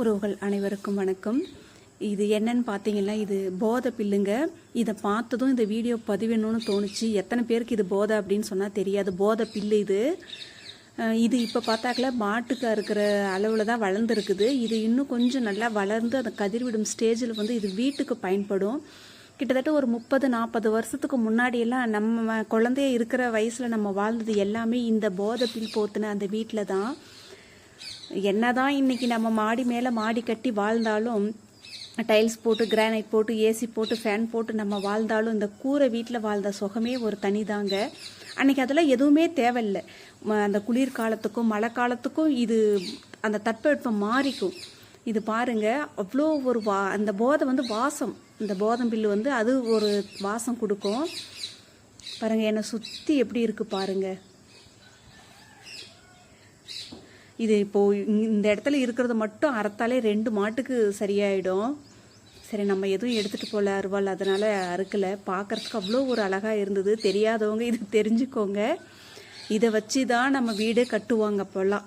உறவுகள் அனைவருக்கும் வணக்கம். இது என்னன்னு பார்த்தீங்கன்னா இது போதை பில்லுங்க. இதை பார்த்ததும் இந்த வீடியோ பதிவேணும்னு தோணுச்சு. எத்தனை பேருக்கு இது போதை அப்படின்னு சொன்னால் தெரியாது. போதை பில்லு இது. இது இப்போ பார்த்தாக்கல மாட்டுக்கு இருக்கிற அளவில் தான் வளர்ந்துருக்குது. இது இன்னும் கொஞ்சம் நல்லா வளர்ந்து அந்த கதிர்விடும் ஸ்டேஜில் வந்து இது வீட்டுக்கு பயன்படும். கிட்டத்தட்ட ஒரு முப்பது நாற்பது வருஷத்துக்கு முன்னாடியெல்லாம் நம்ம குழந்தைய இருக்கிற வயசில் நம்ம வாழ்ந்தது எல்லாமே இந்த போதை பில் போத்துன அந்த வீட்டில் தான். என்னதான் இன்னைக்கு நம்ம மாடி மேலே மாடி கட்டி வாழ்ந்தாலும் டைல்ஸ் போட்டு கிரானைட் போட்டு ஏசி போட்டு ஃபேன் போட்டு நம்ம வாழ்ந்தாலும் இந்த கூரை வீட்டில் வாழ்ந்த சுகமே ஒரு தனிதாங்க. அன்னைக்கு அதெல்லாம் எதுவுமே தேவையில்லை. ம- அந்த குளிர்காலத்துக்கும் மழை காலத்துக்கும் இது அந்த தட்பவெப்பம் மாறிக்கும். இது பாருங்க அவ்வளோ ஒரு வா அந்த போதை வந்து வாசம். இந்த போதம் பில்லு வந்து அது ஒரு வாசம் கொடுக்கும். பாருங்கள் என்னை சுற்றி எப்படி இருக்குது பாருங்கள் இது இப்போ இந்த இடத்துல இருக்கிறது மட்டும் அறுத்தாலே ரெண்டு மாட்டுக்கு சரியாயிடும். சரி நம்ம எதுவும் எடுத்துகிட்டு போகல அருவாள் அதனால் அறுக்கல. பார்க்கறதுக்கு அவ்வளோ ஒரு அழகாக இருந்தது. தெரியாதவங்க இது தெரிஞ்சுக்கோங்க. இதை வச்சு தான் நம்ம வீடே கட்டுவாங்க அப்போல்லாம்